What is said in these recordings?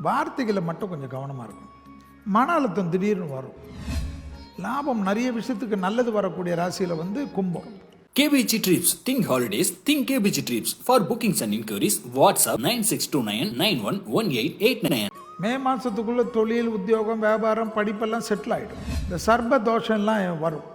வார்த்தைகளை மட்டும் கொஞ்சம் கவனமாக இருக்கும் மன அழுத்தம் திடீர்னு வரும் லாபம் நிறைய விஷயத்துக்கு நல்லது வரக்கூடிய ராசியில் வந்து கும்பம் KBG Trips. Think holidays. Think KBG Trips. For bookings and inquiries, WhatsApp 9629 911889. மே மாதத்துக்குள்ளே தொழில் உத்தியோகம் வியாபாரம் படிப்பெல்லாம் செட்டில் ஆகிடும் இந்த சர்ப தோஷம்லாம் வரும்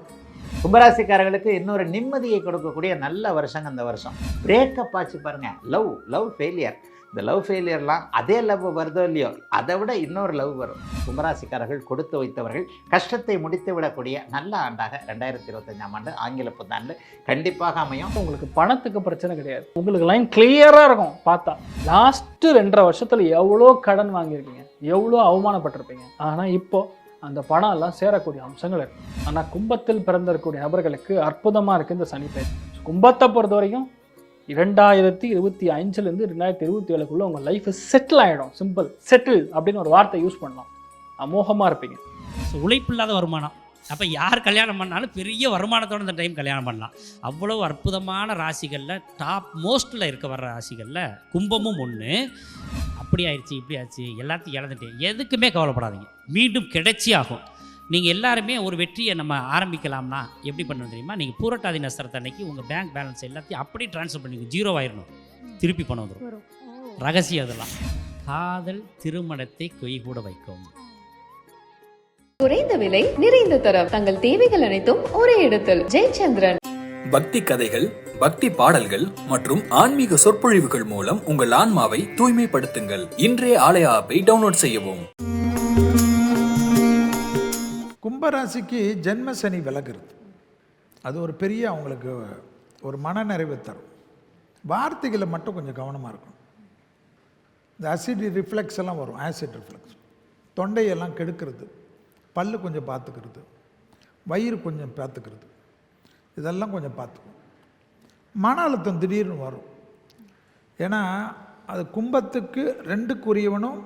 கும்பராசிக்காரர்களுக்கு இன்னொரு நிம்மதியை கொடுக்கக்கூடிய நல்ல வருஷங்க இந்த வருஷம் பிரேக்கப் ஆச்சு பாருங்க லவ் லவ் ஃபெயிலியர் இந்த லவ் ஃபெயிலியர்லாம் அதே லவ் வருதோ இல்லையோ அதை விட இன்னொரு லவ் வரும். கும்பராசிக்காரர்கள் கொடுத்து வைத்தவர்கள் கஷ்டத்தை முடித்து விடக்கூடிய நல்ல ஆண்டாக ரெண்டாயிரத்தி இருபத்தஞ்சாம் ஆண்டு ஆங்கில புத்தாண்டு கண்டிப்பாக அமையும். உங்களுக்கு பணத்துக்கு பிரச்சனை கிடையாது. உங்களுக்கு லைன் கிளியராக இருக்கும். பார்த்தா லாஸ்ட்டு ரெண்டரை வருஷத்தில் எவ்வளோ கடன் வாங்கியிருக்கீங்க? எவ்வளோ அவமானப்பட்டிருப்பீங்க? ஆனால் இப்போ அந்த பணம் எல்லாம் சேரக்கூடிய அம்சங்கள் இருக்கு. ஆனால் கும்பத்தில் பிறந்திருக்கக்கூடிய நபர்களுக்கு அற்புதமாக இருக்குது இந்த சனி பெயர் கும்பத்தை பொறுத்த வரைக்கும் இரண்டாயிரத்தி இருபத்தி அஞ்சுலேருந்து ரெண்டாயிரத்தி இருபத்தி ஏழுக்குள்ளே உங்கள் லைஃப் செட்டில் ஆகிடும் சிம்பிள் செட்டில் அப்படின்னு ஒரு வார்த்தை யூஸ் பண்ணலாம். அமோகமாக இருப்பீங்க. உழைப்பு உழைப்பில்லாத வருமானம். அப்போ யார் கல்யாணம் பண்ணாலும் பெரிய வருமானத்தோட இந்த டைம் கல்யாணம் பண்ணலாம். அவ்வளோ அற்புதமான ராசிகளில் டாப் மோஸ்ட்டில் இருக்க வர்ற ராசிகளில் கும்பமும் ஒன்று அப்படி ஆயிடுச்சு இப்படி ஆச்சு எல்லாத்தையும் இழந்துட்டேன். எதுக்குமே கவலைப்படாதீங்க. மீண்டும் கிடைச்சி ஆகும் நீங்கள் எல்லாருமே ஒரு வெற்றியை நம்ம ஆரம்பிக்கலாம்னா எப்படி பண்ணணும் தெரியுமா? நீங்கள் பூரட்டாதி நஸ்திரத்தை அன்னைக்கு உங்கள் பேங்க் பேலன்ஸ் எல்லாத்தையும் அப்படியே ட்ரான்ஸ்ஃபர் பண்ணிங்க ஜீரோ ஆயிடணும் திருப்பி பணம் வந்துடும் ரகசியம் அதெல்லாம். காதல் திருமணத்தை கொய்கூட வைக்கும். குறைந்த விலை நிறைந்த தரம். தங்கள் தேவைகள் அனைத்தும் ஒரே இடத்தில். ஜெயச்சந்திரன். பக்தி கதைகள் பக்தி பாடல்கள் மற்றும் ஆன்மீக சொற்பொழிவுகள் மூலம் உங்கள் ஆன்மாவை தூய்மைப்படுத்துங்கள். இன்றைய ஆலய ஆப்பை டவுன்லோட் செய்யவும். கும்பராசிக்கு ஜென்ம சனி அது ஒரு பெரிய அவங்களுக்கு ஒரு மனநிறைவு தரும். வார்த்தைகளை மட்டும் கொஞ்சம் கவனமாக இருக்கும் இந்த அசிட் ரிஃப்ளெக்ஸ் எல்லாம் வரும். ஆசிட் ரிஃப்ளெக்ஸ் தொண்டையெல்லாம் கெடுக்கிறது. பல்லு கொஞ்சம் பார்த்துக்கிறது. வயிறு கொஞ்சம் பார்த்துக்கிறது. இதெல்லாம் கொஞ்சம் பார்த்துக்கும் மன அழுத்தம் திடீர்னு வரும். ஏன்னா அது கும்பத்துக்கு ரெண்டுக்குரியவனும்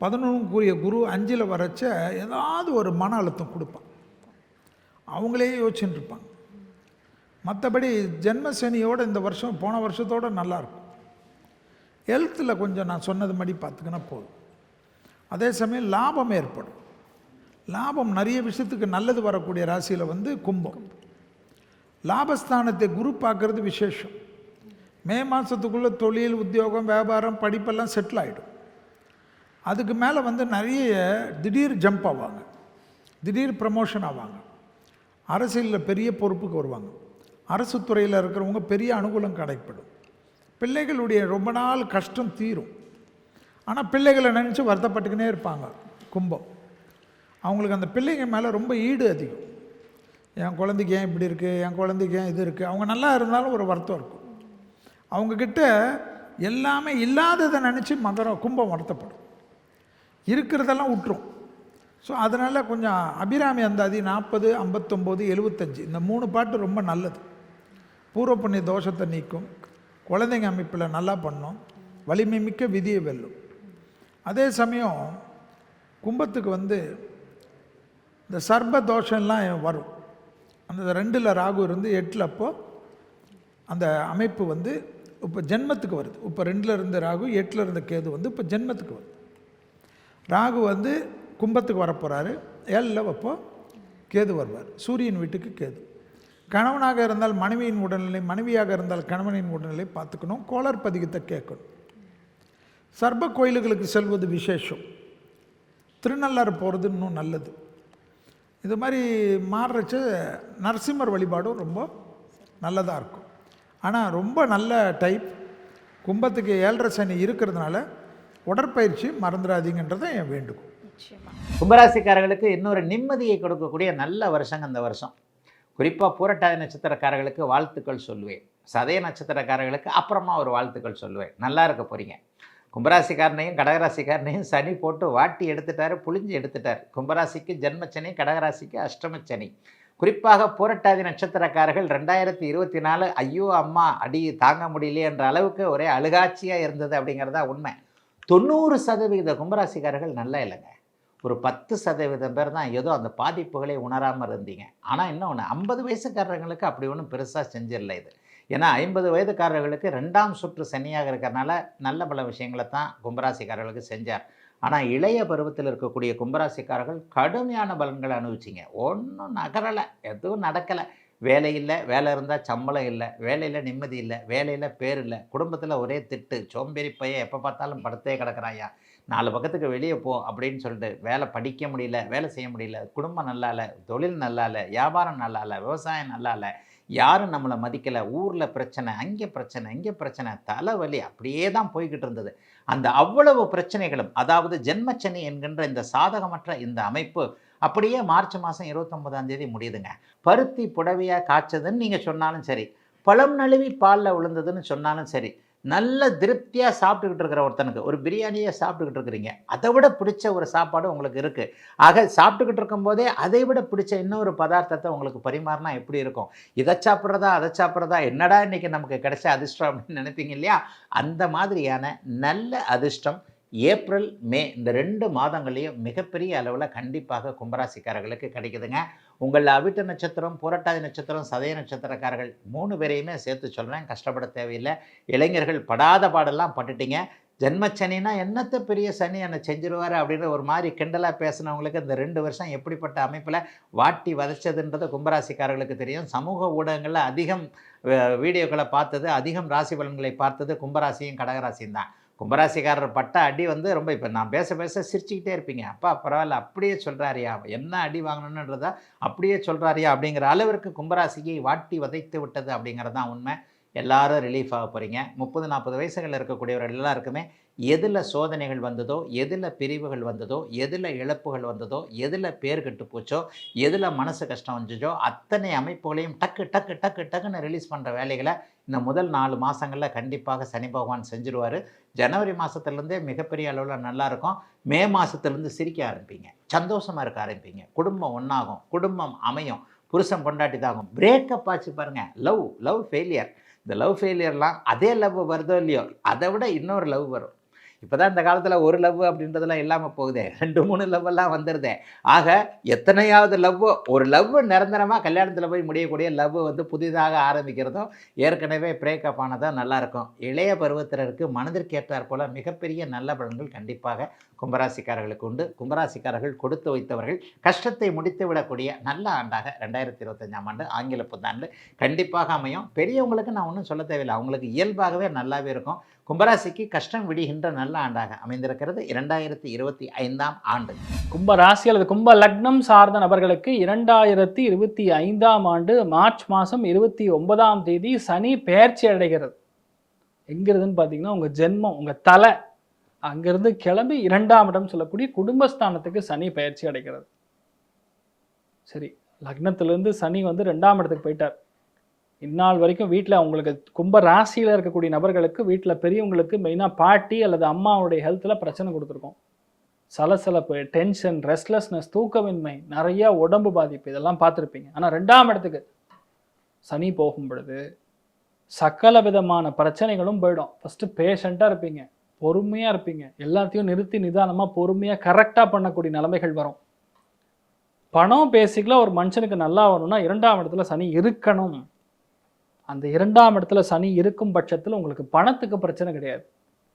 பதினொன்றுக்குரிய குரு அஞ்சில் வரைச்ச ஏதாவது ஒரு மன அழுத்தம் கொடுப்பான். அவங்களே யோசிச்சுட்டு இருப்பாங்க மற்றபடி ஜென்ம சனியோட இந்த வருஷம் போன வருஷத்தோட நல்லாயிருக்கும். ஹெல்த்தில் கொஞ்சம் நான் சொன்னது மாதிரி பார்த்துக்கினா போதும். அதே சமயம் லாபம் ஏற்படும். லாபம் நிறைய விஷயத்துக்கு நல்லது வரக்கூடிய ராசியில் வந்து கும்பம். லாபஸ்தானத்தை குரு பார்க்குறது விசேஷம். மே மாதத்துக்குள்ளே தொழில் உத்தியோகம் வியாபாரம் படிப்பெல்லாம் செட்டில் ஆகிடும் அதுக்கு மேலே வந்து நிறைய திடீர் ஜம்ப் ஆவாங்க. திடீர் ப்ரமோஷன் ஆவாங்க. அரசியலில் பெரிய பொறுப்புக்கு வருவாங்க. அரசு துறையில் இருக்கிறவங்க பெரிய அனுகூலம் கிடைப்படும் பிள்ளைகளுடைய ரொம்ப நாள் கஷ்டம் தீரும். ஆனால் பிள்ளைகளை நினச்சி வருத்தப்பட்டுக்கினே இருப்பாங்க. கும்பம். அவங்களுக்கு அந்த பிள்ளைங்க மேலே ரொம்ப ஈடு அதிகம். என் குழந்தைக்கு ஏன் இப்படி இருக்குது என் குழந்தைக்கு ஏன் இது இருக்குது அவங்க நல்லா இருந்தாலும் ஒரு வருத்தம் இருக்கும். அவங்கக்கிட்ட எல்லாமே இல்லாததை நினச்சி மகரம் கும்பம் வருத்தப்படும். இருக்கிறதெல்லாம் விட்டுரும் ஸோ அதனால் கொஞ்சம் அபிராமி அந்தாதி நாற்பது ஐம்பத்தொம்போது எழுபத்தஞ்சு இந்த மூணு பாட்டு ரொம்ப நல்லது. பூர்வ புண்ணிய தோஷத்தை நீக்கும். குழந்தைங்க அமைப்பில் நல்லா பண்ணும். வலிமை மிக்க விதியை வெல்லும். அதே சமயம் கும்பத்துக்கு வந்து இந்த சர்ப தோஷம்லாம் வரும். அந்த ரெண்டில் ராகு இருந்து எட்டில் அப்போது அந்த அமைப்பு வந்து இப்போ ஜென்மத்துக்கு வருது. இப்போ ரெண்டில் இருந்த ராகு எட்டில் இருந்த கேது வந்து இப்போ ஜென்மத்துக்கு வருது. ராகு வந்து கும்பத்துக்கு வரப்போகிறாரு ஏழில் அப்போ கேது வருவார். சூரியன் வீட்டுக்கு கேது. கணவனாக இருந்தால் மனைவியின் உடல்நிலை மனைவியாக இருந்தால் கணவனின் உடல்நிலை பார்த்துக்கணும். கோளர் பதிகத்தை கேட்கணும். சர்ப கோயில்களுக்கு செல்வது விசேஷம். திருநள்ளாறு போகிறது இன்னும் நல்லது. இது மாதிரி மாறுறச்ச நரசிம்மர் வழிபாடும் ரொம்ப நல்லதாக இருக்கும். ஆனால் ரொம்ப நல்ல டைப் கும்பத்துக்கு ஏழரை சனி இருக்கிறதுனால உடற்பயிற்சி மறந்துடாதீங்கன்றதை என் வேண்டுகோள் கும்பராசிக்காரர்களுக்கு இன்னொரு நிம்மதியை கொடுக்கக்கூடிய நல்ல வருஷங்க இந்த வருஷம். குறிப்பாக பூரட்டாதி நட்சத்திரக்காரர்களுக்கு வாழ்த்துக்கள் சொல்லுவேன். சதய நட்சத்திரக்காரர்களுக்கு அப்புறமா ஒரு வாழ்த்துக்கள் சொல்லுவேன். நல்லா இருக்க போகிறீங்க கும்பராசிக்காரனையும் கடகராசிக்காரனையும் சனி போட்டு வாட்டி எடுத்துட்டாரு புளிஞ்சு எடுத்துட்டார். கும்பராசிக்கு ஜென்மச்சனி கடகராசிக்கு அஷ்டமச்சனி. குறிப்பாக பூரட்டாதி நட்சத்திரக்காரர்கள் ரெண்டாயிரத்தி இருபத்தி நாலு ஐயோ அம்மா அடி தாங்க முடியலையே என்ற அளவுக்கு ஒரே அழுகாட்சியாக இருந்தது அப்படிங்கிறதா உண்மை. தொண்ணூறு சதவிகித கும்பராசிக்காரர்கள் நல்லா இல்லைங்க. ஒரு பத்து சதவீதம் பேர் தான் ஏதோ அந்த பாதிப்புகளை உணராமல் இருந்தீங்க. ஆனால் இன்னொன்று ஐம்பது வயசுக்காரர்களுக்கு அப்படி ஒன்றும் பெருசாக செஞ்சிடல இது. ஏன்னா ஐம்பது வயதுக்காரர்களுக்கு ரெண்டாம் சுற்று சனியாக இருக்கிறனால நல்ல பல விஷயங்களை தான் கும்பராசிக்காரர்களுக்கு செஞ்சார். ஆனால் இளைய பருவத்தில் இருக்கக்கூடிய கும்பராசிக்காரர்கள் கடுமையான பலன்களை அனுபவிச்சிங்க. ஒன்றும் நகரலை எதுவும் நடக்கலை. வேலை இல்லை வேலை இருந்தால் சம்பளம் இல்லை வேலையில் நிம்மதி இல்லை வேலையில் பேர் இல்லை குடும்பத்தில் ஒரே திட்டு சோம்பேறி பையன் எப்போ பார்த்தாலும் படுத்தே கிடக்குறாயா நாலு பக்கத்துக்கு வெளியே போ அப்படின்னு சொல்லிட்டு வேலை படிக்க முடியல வேலை செய்ய முடியல குடும்பம் நல்லா இல்லை தொழில் நல்லா இல்லை வியாபாரம் நல்லா இல்லை விவசாயம் நல்லா இல்லை யாரும் நம்மளை மதிக்கலை. ஊரில் பிரச்சனை அங்கே பிரச்சனை இங்கே பிரச்சனை தலைவலி அப்படியே தான் போய்கிட்டு இருந்தது. அந்த அவ்வளவு பிரச்சனைகளும் அதாவது ஜென்மச்சனி என்கின்ற இந்த சாதகமற்ற இந்த அமைப்பு அப்படியே மார்ச் மாதம் இருபத்தொன்பதாம் தேதி முடியுதுங்க. பருத்தி புடவையாக காய்ச்சதுன்னு நீங்கள் சொன்னாலும் சரி பழம் நழுவி பாலில் விழுந்ததுன்னு சொன்னாலும் சரி நல்ல திருப்தியாக சாப்பிட்டுக்கிட்டு இருக்கிற ஒருத்தனுக்கு ஒரு பிரியாணியை சாப்பிட்டுக்கிட்டு இருக்கிறீங்க அதை விட பிடிச்ச ஒரு சாப்பாடு உங்களுக்கு இருக்குது ஆக சாப்பிட்டுக்கிட்டு இருக்கும்போதே அதை விட பிடிச்ச இன்னொரு பதார்த்தத்தை உங்களுக்கு பரிமாறினா எப்படி இருக்கும்? இதை சாப்பிட்றதா அதை சாப்பிட்றதா? என்னடா இன்றைக்கி நமக்கு கிடைச்ச அதிர்ஷ்டம் அப்படின்னு நினைப்பீங்க இல்லையா? அந்த மாதிரியான நல்ல அதிர்ஷ்டம் ஏப்ரல் மே இந்த ரெண்டு மாதங்களையும் மிகப்பெரிய அளவில் கண்டிப்பாக கும்பராசிக்காரர்களுக்கு கிடைக்குதுங்க. உங்கள் அவிட்ட நட்சத்திரம் புரட்டாதி நட்சத்திரம் சதய நட்சத்திரக்காரர்கள் மூணு பேரையுமே சேர்த்து சொல்கிறேன் கஷ்டப்பட தேவையில்லை. இளைஞர்கள் படாத பாடெல்லாம் பட்டுட்டீங்க. ஜென்மச்சனினா என்னத்த பெரிய சனி என்னை செஞ்சிருவார் அப்படின்னு ஒரு மாதிரி கிண்டலாக பேசினவங்களுக்கு இந்த ரெண்டு வருஷம் எப்படிப்பட்ட அமைப்பில் வாட்டி வதச்சதுன்றது கும்பராசிக்காரர்களுக்கு தெரியும். சமூக ஊடகங்களில் அதிகம் வீடியோக்களை பார்த்தது அதிகம் ராசி பலன்களை பார்த்தது கும்பராசியும் கடகராசியும் தான். கும்பராசிக்காரர் பட்ட அடி வந்து ரொம்ப இப்போ நான் பேச பேச சிரிச்சுக்கிட்டே இருப்பீங்க. அப்பா பரவாயில்ல அப்படியே சொல்கிறாரியா என்ன அடி வாங்கணுன்றதா அப்படியே சொல்கிறாரியா அப்படிங்கிற அளவிற்கு கும்பராசியை வாட்டி வதைத்து விட்டது அப்படிங்கிறது தான் உண்மை. எல்லாரும் ரிலீஃப் ஆக போகிறீங்க முப்பது நாற்பது வயசுகளில் இருக்கக்கூடியவர்கள் எல்லாருக்குமே எதில் சோதனைகள் வந்ததோ எதில் பிரிவுகள் வந்ததோ எதில் இழப்புகள் வந்ததோ எதில் பேர் கெட்டு போச்சோ எதில் மனசு கஷ்டம் வந்துச்சோ அத்தனை அமைப்புகளையும் டக்கு டக்கு டக்கு டக்குன்னு ரிலீஸ் பண்ணுற வேலைகளை இந்த முதல் நாலு மாதங்களில் கண்டிப்பாக சனி பகவான் செஞ்சுருவார். ஜனவரி மாதத்துலேருந்தே மிகப்பெரிய அளவில் நல்லாயிருக்கும் மே மாதத்துலேருந்து சிரிக்க ஆரம்பிப்பீங்க சந்தோஷமாக இருக்க ஆரம்பிப்பீங்க குடும்பம் ஒன்றாகும் குடும்பம் அமையும். புருஷன் கொண்டாட்டி தாகும். பிரேக்கப் ஆச்சு பாருங்கள் லவ் லவ் ஃபெயிலியர் இந்த லவ் ஃபெயிலியர்லாம் அதே லவ் வருதோ இல்லையோ அதை விட இன்னொரு லவ் வரும். இப்போ தான் இந்த காலத்தில் ஒரு லவ் அப்படின்றதெல்லாம் இல்லாமல் போகுதே. ரெண்டு மூணு லவ் எல்லாம் வந்துடுதே ஆக எத்தனையாவது லவ் ஒரு லவ் நிரந்தரமாக கல்யாணத்தில் போய் முடியக்கூடிய லவ் வந்து புதிதாக ஆரம்பிக்கிறதும் ஏற்கனவே பிரேக்கப் ஆனதும் நல்லாயிருக்கும் இளைய பருவத்தினருக்கு மனதிற்கு ஏற்றாற் போல் மிகப்பெரிய நல்ல பலன்கள் கண்டிப்பாக கும்பராசிக்காரர்களுக்கு உண்டு. கும்பராசிக்காரர்கள் கொடுத்து வைத்தவர்கள் கஷ்டத்தை முடித்து விடக்கூடிய நல்ல ஆண்டாக ரெண்டாயிரத்தி இருபத்தஞ்சாம் ஆண்டு ஆங்கில புத்தாண்டு கண்டிப்பாக அமையும். பெரியவங்களுக்கு நான் ஒன்றும் சொல்ல தேவையில்லை. அவங்களுக்கு இயல்பாகவே நல்லாவே இருக்கும். கும்பராசிக்கு கஷ்டம் விடுகின்ற நல்ல ஆண்டாக அமைந்திருக்கிறது. இரண்டாயிரத்தி இருபத்தி ஐந்தாம் ஆண்டு. கும்பராசி அல்லது கும்ப லக்னம் சார்ந்த நபர்களுக்கு இரண்டாயிரத்தி இருபத்தி ஐந்தாம் ஆண்டு மார்ச் மாதம் இருபத்தி ஒன்பதாம் தேதி சனி பெயர்ச்சி அடைகிறது. எங்கிறதுன்னு பார்த்தீங்கன்னா உங்கள் ஜென்மம் உங்கள் தலை. அங்கிருந்து கிளம்பி இரண்டாம் இடம் சொல்லக்கூடிய குடும்பஸ்தானத்துக்கு சனி பயிற்சி அடைகிறது. சரி லக்னத்திலிருந்து சனி வந்து ரெண்டாம் இடத்துக்கு போயிட்டார். இந்நாள் வரைக்கும் வீட்டில் உங்களுக்கு கும்ப ராசியில் இருக்கக்கூடிய நபர்களுக்கு வீட்டில் பெரியவங்களுக்கு மெயினாக பாட்டி அல்லது அம்மாவுடைய ஹெல்த்தில் பிரச்சனை கொடுத்துருக்கோம். சலசலப்பு டென்ஷன் ரெஸ்ட்லெஸ்னஸ் தூக்கமின்மை நிறைய உடம்பு பாதிப்பு இதெல்லாம் பார்த்துருப்பீங்க. ஆனால் ரெண்டாம் இடத்துக்கு சனி போகும் பொழுது சகல விதமான பிரச்சனைகளும் போயிடும். ஃபஸ்ட்டு பேஷண்ட்டாக இருப்பீங்க பொறுமையாக இருப்பீங்க. எல்லாத்தையும் நிறுத்தி நிதானமாக பொறுமையாக கரெக்டாக பண்ணக்கூடிய நிலைமைகள் வரும். பணம் பேசிக்கலாக ஒரு மனுஷனுக்கு நல்லா வரணும்னா இரண்டாம் இடத்துல சனி இருக்கணும். அந்த இரண்டாம் இடத்துல சனி இருக்கும் பட்சத்தில் உங்களுக்கு பணத்துக்கு பிரச்சனை கிடையாது.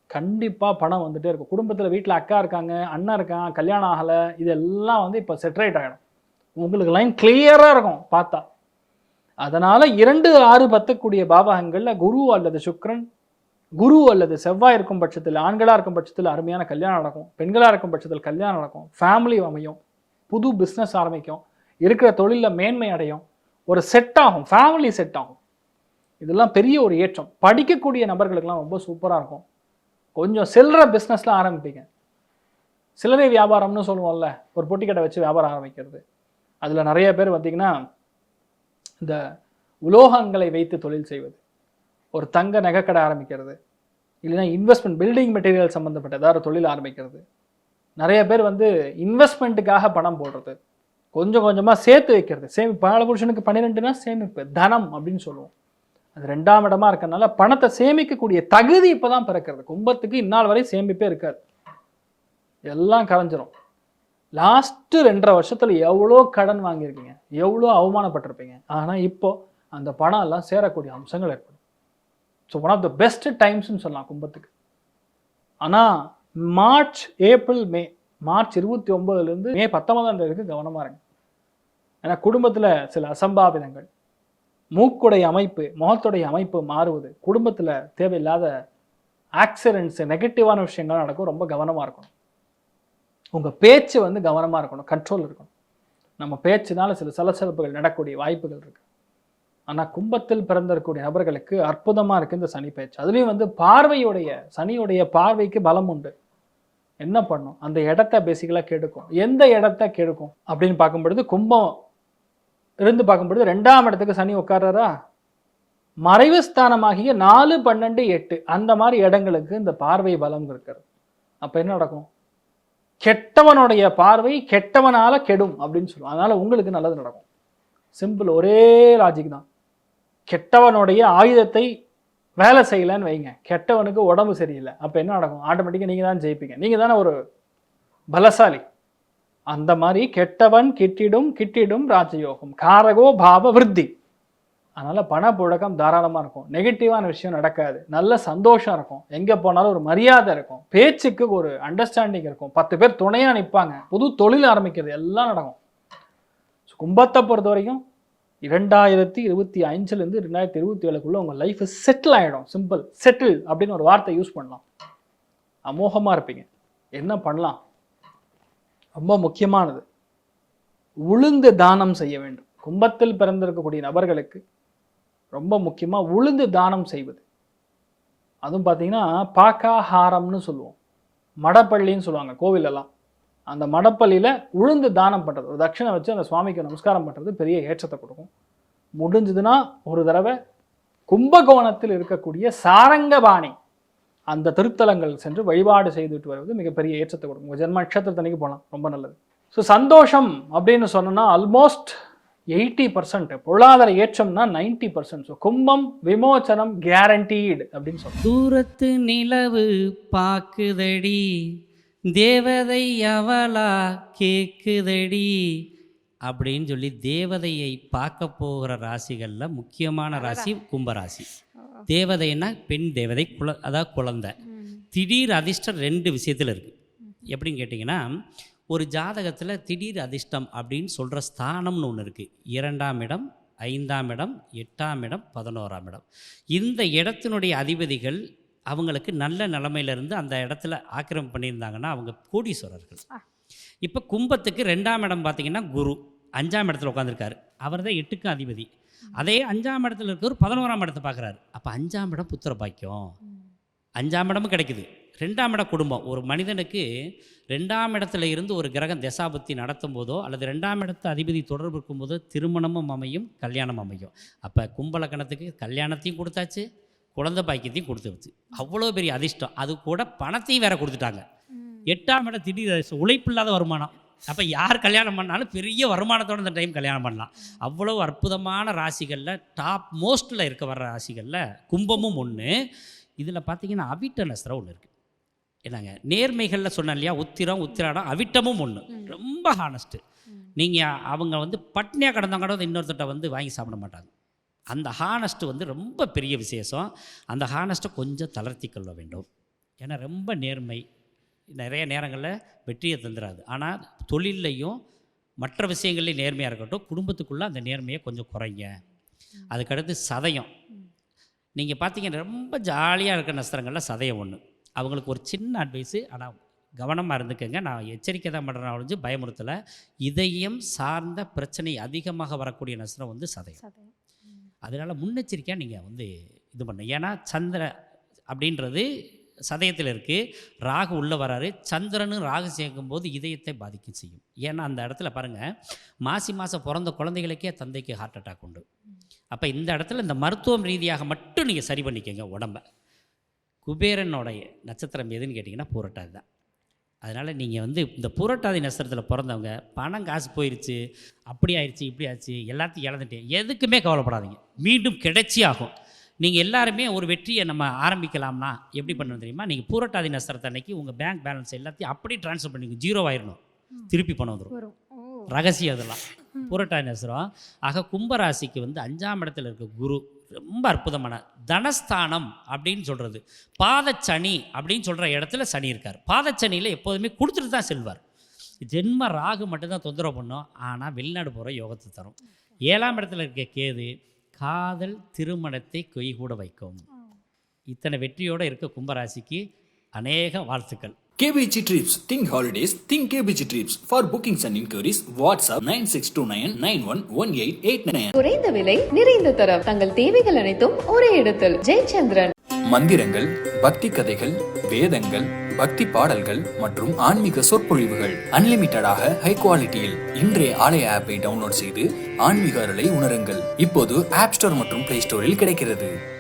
கண்டிப்பாக பணம் வந்துட்டே இருக்கும். குடும்பத்தில் வீட்டில் அக்கா இருக்காங்க அண்ணன் இருக்கான் கல்யாணம் ஆகலை இதெல்லாம் வந்து இப்போ செட்ரேட் ஆகிடும் உங்களுக்கு லைன் கிளியராக இருக்கும் பார்த்தா. அதனால் இரண்டு ஆறு பத்துக்கூடிய பாவகங்களில் குரு அல்லது சுக்ரன் குரு அல்லது செவ்வாய் இருக்கும் பட்சத்தில் ஆண்களாக இருக்கும் பட்சத்தில் அருமையான கல்யாணம் நடக்கும். பெண்களாக இருக்கும் பட்சத்தில் கல்யாணம் நடக்கும். ஃபேமிலி அமையும். புது பிஸ்னஸ் ஆரம்பிக்கும். இருக்கிற தொழிலில் மேன்மை அடையும். ஒரு செட் ஆகும். ஃபேமிலி செட் ஆகும். இதெல்லாம் பெரிய ஒரு ஏற்றம். படிக்கக்கூடிய நபர்களுக்கெல்லாம் ரொம்ப சூப்பராக இருக்கும். கொஞ்சம் சில்லற பிஸ்னஸ்லாம் ஆரம்பிப்பீங்க. சில்லறை வியாபாரம்னு சொல்லுவோம்ல ஒரு பொட்டி கடை வச்சு வியாபாரம் ஆரம்பிக்கிறது. அதில் நிறைய பேர் பார்த்தீங்கன்னா இந்த உலோகங்களை வைத்து தொழில் செய்வது. ஒரு தங்க நகைக்கடை ஆரம்பிக்கிறது. இல்லைன்னா இன்வெஸ்ட்மெண்ட் பில்டிங் மெட்டீரியல் சம்மந்தப்பட்ட ஏதாவது தொழில் ஆரம்பிக்கிறது. நிறைய பேர் வந்து இன்வெஸ்ட்மெண்ட்டுக்காக பணம் போடுறது. கொஞ்சம் கொஞ்சமாக சேர்த்து வைக்கிறது. சேமிப்பு பால புருஷனுக்கு பன்னிரெண்டுனா சேமிப்பு தனம் அப்படின்னு சொல்லுவோம். அது ரெண்டாம் இடமா இருக்கிறதுனால பணத்தை சேமிக்கக்கூடிய தகுதி இப்பதான் பிறக்கிறது. கும்பத்துக்கு இந்நாள் வரை சேமிப்பே இருக்காது. எல்லாம் கரைஞ்சிரும். லாஸ்ட்டு ரெண்டரை வருஷத்தில் எவ்வளோ கடன் வாங்கியிருக்கீங்க? எவ்வளோ அவமானப்பட்டிருப்பீங்க? ஆனால் இப்போ அந்த பணம் எல்லாம் சேரக்கூடிய அம்சங்கள் ஏற்படும். So one of the best டைம்ஸ்னு சொல்லலாம் கும்பத்துக்கு. ஆனால் மார்ச் ஏப்ரல் மே மார்ச் இருபத்தி ஒன்பதுலேருந்து மே பத்தொன்பதாம் தேதிக்கு கவனமாக இருங்க. ஏன்னா குடும்பத்தில் சில அசம்பாவிதங்கள் மூக்குடைய அமைப்பு முகத்துடைய அமைப்பு மாறுவது குடும்பத்தில் தேவையில்லாத ஆக்சிடென்ட்ஸ் நெகட்டிவான விஷயங்கள் நடக்கும் ரொம்ப கவனமாக இருக்கணும். உங்கள் பேச்சு வந்து கவனமாக இருக்கணும் கண்ட்ரோல் இருக்கணும். நம்ம பேச்சுனால சில சலசலப்புகள் நடக்கக்கூடிய வாய்ப்புகள் இருக்கு. ஆனால் கும்பத்தில் பிறந்திருக்கக்கூடிய நபர்களுக்கு அற்புதமாக இருக்குது இந்த சனி பேச்சு. அதுலேயும் வந்து பார்வையுடைய சனியுடைய பார்வைக்கு பலம் உண்டு. என்ன பண்ணும்? அந்த இடத்த பேசிக்கலாக கெடுக்கும். எந்த இடத்த கெடுக்கும்? அப்படின்னு பார்க்கும் பொழுது கும்பம் இருந்து பார்க்கும்பொழுது ரெண்டாம் இடத்துக்கு சனி உட்கார்றாரா? மறைவு ஸ்தானமாகிய நாலு பன்னெண்டு எட்டு. அந்த மாதிரி இடங்களுக்கு இந்த பார்வை பலம் இருக்கிறது. அப்போ என்ன நடக்கும்? கெட்டவனுடைய பார்வை கெட்டவனால கெடும் அப்படின்னு சொல்லுவோம். அதனால உங்களுக்கு நல்லது நடக்கும். சிம்பிள் ஒரே லாஜிக் தான். கெட்டவனுடைய ஆயுதத்தை வேலை செய்யலைன்னு வைங்க. கெட்டவனுக்கு உடம்பு சரியில்லை. அப்போ என்ன நடக்கும்? ஆட்டோமேட்டிக்காக நீங்கள் தான் ஜெயிப்பீங்க. நீங்கள் தானே ஒரு பலசாலி. அந்த மாதிரி கெட்டவன் கிட்டிடும் கிட்டிடும் ராஜயோகம். காரகோ பாவ விருத்தி. அதனால பணப்புழக்கம் தாராளமாக இருக்கும். நெகட்டிவான விஷயம் நடக்காது. நல்ல சந்தோஷம் இருக்கும். எங்கே போனாலும் ஒரு மரியாதை இருக்கும். பேச்சுக்கு ஒரு அண்டர்ஸ்டாண்டிங் இருக்கும். பத்து பேர் துணையாக நிற்பாங்க புது தொழில் ஆரம்பிக்கிறது எல்லாம் நடக்கும். கும்பத்தை பொறுத்த வரைக்கும் இரண்டாயிரத்தி இருபத்தி அஞ்சுலேருந்து ரெண்டாயிரத்தி இருபத்தி ஏழுக்குள்ள உங்கள் லைஃப் செட்டில் ஆகிடும் சிம்பிள் செட்டில் அப்படின்னு ஒரு வார்த்தை யூஸ் பண்ணலாம். அமோகமாக இருப்பீங்க. என்ன பண்ணலாம்? ரொம்ப முக்கியமானது. உளுந்து தானம் செய்ய வேண்டும். கும்பத்தில் பிறந்திருக்கக்கூடிய நபர்களுக்கு ரொம்ப முக்கியமாக உளுந்து தானம் செய்வது. அதுவும் பார்த்தீங்கன்னா பாக்காஹாரம்னு சொல்லுவோம். மடப்பள்ளின்னு சொல்லுவாங்க கோவிலெல்லாம். அந்த மடப்பள்ளியில் உளுந்து தானம் பண்ணுறது ஒரு தட்சிணை வச்சு அந்த சுவாமிக்கு நமஸ்காரம் பண்ணுறது பெரிய ஏற்றத்தை கொடுக்கும். முடிஞ்சதுன்னா ஒரு தடவை கும்பகோணத்தில் இருக்கக்கூடிய சாரங்கபாணி அந்த திருத்தலங்கள் சென்று வழிபாடு செய்துட்டு வருவது மிகப்பெரிய ஏற்றத்தை கொடுக்கும். உங்கள் ஜென்ம நட்சத்திரத்தன்னைக்கு போகலாம் ரொம்ப நல்லது. ஸோ சந்தோஷம் அப்படின்னு சொன்னோன்னா ஆல்மோஸ்ட் எயிட்டி பர்சன்ட் பொருளாதார ஏற்றம்னா நைன்டி பர்சன்ட் ஸோ கும்பம் விமோச்சனம் கேரண்டீடு அப்படின்னு சொல்லுவோம் தூரத்து நிலவு பாக்குதடி தேவதை அவளா கேக்குதடி அப்படின்னு சொல்லி தேவதையை பார்க்க போகிற ராசிகளில் முக்கியமான ராசி கும்பராசி. தேவதைன்னா பெண் தேவதை குல அதாவது குழந்தை. திடீர் அதிர்ஷ்டம் ரெண்டு விஷயத்தில் இருக்குது எப்படின்னு கேட்டிங்கன்னா ஒரு ஜாதகத்தில் திடீர் அதிர்ஷ்டம் அப்படின்னு சொல்கிற ஸ்தானம்னு ஒன்று இருக்குது இரண்டாம் இடம் ஐந்தாம் இடம் எட்டாம் இடம் பதினோராம் இடம். இந்த இடத்தினுடைய அதிபதிகள் அவங்களுக்கு நல்ல நிலமையில இருந்து அந்த இடத்துல ஆக்கிரமிப்பு பண்ணியிருந்தாங்கன்னா அவங்க கோடீஸ்வரர்கள். இப்போ கும்பத்துக்கு ரெண்டாம் இடம் பார்த்தீங்கன்னா குரு. அஞ்சாம் இடத்துல உட்காந்துருக்காரு அவர் தான் எட்டுக்கும் அதிபதி. அதே அஞ்சாம் இடத்துல இருக்கவர் பதினோராம் இடத்தை பார்க்குறாரு. அப்போ அஞ்சாம் இடம் புத்திர பாக்கியம் அஞ்சாம் இடமும் கிடைக்குது. ரெண்டாம் இடம் குடும்பம். ஒரு மனிதனுக்கு ரெண்டாம் இடத்துல இருந்து ஒரு கிரகம் தசாபுத்தி நடத்தும் போதோ அல்லது ரெண்டாம் இடத்து அதிபதி தொடர்பு இருக்கும்போதோ திருமணமும் அமையும் கல்யாணம் அமையும். அப்போ கும்பலக்கணத்துக்கு கல்யாணத்தையும் கொடுத்தாச்சு குழந்தை பாக்கியத்தையும் கொடுத்துருச்சு. அவ்வளோ பெரிய அதிர்ஷ்டம். அது கூட பணத்தையும் வேற கொடுத்துட்டாங்க. எட்டாம் இடம் திடீர். உழைப்பில்லாத வருமானம். அப்போ யார் கல்யாணம் பண்ணாலும் பெரிய வருமானத்தோட இந்த டைம் கல்யாணம் பண்ணலாம். அவ்வளோ அற்புதமான ராசிகளில் டாப் மோஸ்ட்டில் இருக்க வர்ற ராசிகளில் கும்பமும் ஒன்று இதில் பார்த்தீங்கன்னா அவிட்ட நஸ்திரம் ஒன்று இருக்குது என்னங்க நேர்மைகளில் சொன்னேன் இல்லையா? உத்திரம் உத்திராடம் அவிட்டமும் ஒன்று ரொம்ப ஹானஸ்ட்டு நீங்கள் அவங்க வந்து பட்னியாக கிடந்தவங்க கூட இன்னொருத்தட்ட வந்து வாங்கி சாப்பிட மாட்டாங்க. அந்த ஹானஸ்ட்டு வந்து ரொம்ப பெரிய விசேஷம். அந்த ஹானஸ்ட்டை கொஞ்சம் தளர்த்தி கொள்ள வேண்டும். ஏன்னா ரொம்ப நேர்மை. நிறைய நேரங்களில் வெற்றியை தந்துடாது ஆனால் தொழில்லையும் மற்ற விஷயங்கள்லையும் நேர்மையாக இருக்கட்டும் குடும்பத்துக்குள்ளே அந்த நேர்மையை கொஞ்சம் குறைங்க. அதுக்கடுத்து சதயம். நீங்கள் பார்த்தீங்கன்னா ரொம்ப ஜாலியாக இருக்க நஸ்திரங்களில் சதயம் ஒன்று அவங்களுக்கு ஒரு சின்ன அட்வைஸு ஆனால் கவனமாக இருந்துக்கங்க. நான் எச்சரிக்கை தான் பண்ணுறேன் ஒழிஞ்சு பயமுறுத்தலை. இதயம் சார்ந்த பிரச்சனை அதிகமாக வரக்கூடிய நஸ்திரம் வந்து சதயம். அதனால் முன்னெச்சரிக்கையாக நீங்கள் வந்து இது பண்ண. ஏன்னா சந்திர அப்படின்றது சதயத்தில் இருக்குது ராகு உள்ளே வராரு. சந்திரனும் ராகு சேர்க்கும்போது இதயத்தை பாதிக்கும் செய்யும். ஏன்னா அந்த இடத்துல பாருங்கள் மாசி மாதம் பிறந்த குழந்தைகளுக்கே தந்தைக்கு ஹார்ட் அட்டாக் உண்டு. அப்போ இந்த இடத்துல இந்த மருத்துவம் ரீதியாக மட்டும் நீங்கள் சரி பண்ணிக்கோங்க உடம்ப. குபேரனுடைய நட்சத்திரம் எதுன்னு கேட்டிங்கன்னா பூரட்டாது தான். அதனால் நீங்கள் வந்து இந்த பூரட்டாதி நட்சத்திரத்தில் பிறந்தவங்க பணம் காசு போயிடுச்சு அப்படி ஆயிடுச்சு இப்படி ஆச்சு எல்லாத்தையும் இழந்துட்டேன் எதுக்குமே கவலைப்படாதீங்க. மீண்டும் கிடைச்சி ஆகும் நீங்கள் எல்லாருமே ஒரு வெற்றியை நம்ம ஆரம்பிக்கலாம்னா எப்படி பண்ணணும் தெரியுமா? நீங்கள் பூரட்டாதி நட்சத்திரத்தை அன்னைக்கு உங்கள் பேங்க் பேலன்ஸ் எல்லாத்தையும் அப்படியே ட்ரான்ஸ்ஃபர் பண்ணிங்க ஜீரோ ஆயிடணும் திருப்பி பணம் வந்துடும் ரகசியம் அதெல்லாம். புரட்டாதி நட்சத்திரம் ஆக கும்பராசிக்கு வந்து அஞ்சாம் இடத்துல இருக்க குரு ரொம்ப அற்புதமான தனஸ்தானம் அப்படின்னு சொல்கிறது பாதச்சனி அப்படின்னு சொல்கிற இடத்துல சனி இருக்கார். பாதச்சனியில் எப்போதுமே கொடுத்துட்டு தான் செல்வார். ஜென்ம ராகு மட்டும்தான் தொந்தரவு பண்ணும். ஆனால் வெளிநாடு போகிற யோகத்தை தரும். ஏழாம் இடத்துல இருக்க கேது காதல் திருமணத்தை கொய்கூட வைக்கும் இத்தனை வெற்றியோடு இருக்க கும்பராசிக்கு அநேக வாழ்த்துக்கள் KBG Trips. Think holidays. Think KBG Trips. For bookings and inquiries, WhatsApp 9629 911889. குறைந்த விலை நிறைந்த தரம் தங்கள் தேவைகள் அனைத்தும் ஒரே இடத்தில் ஜெயச்சந்திரன் மந்திரங்கள் பக்தி கதைகள் வேதங்கள் பக்தி பாடல்கள் மற்றும் ஆன்மீக சொற்பொழிவுகள் அன்லிமிட்டடாக ஹை குவாலிட்டியில் இன்றைய ஆலய ஆப்பை டவுன்லோட் செய்து ஆன்மீக அருளை உணருங்கள். இப்போது ஆப் ஸ்டோர் மற்றும் பிளே ஸ்டோரில் கிடைக்கிறது.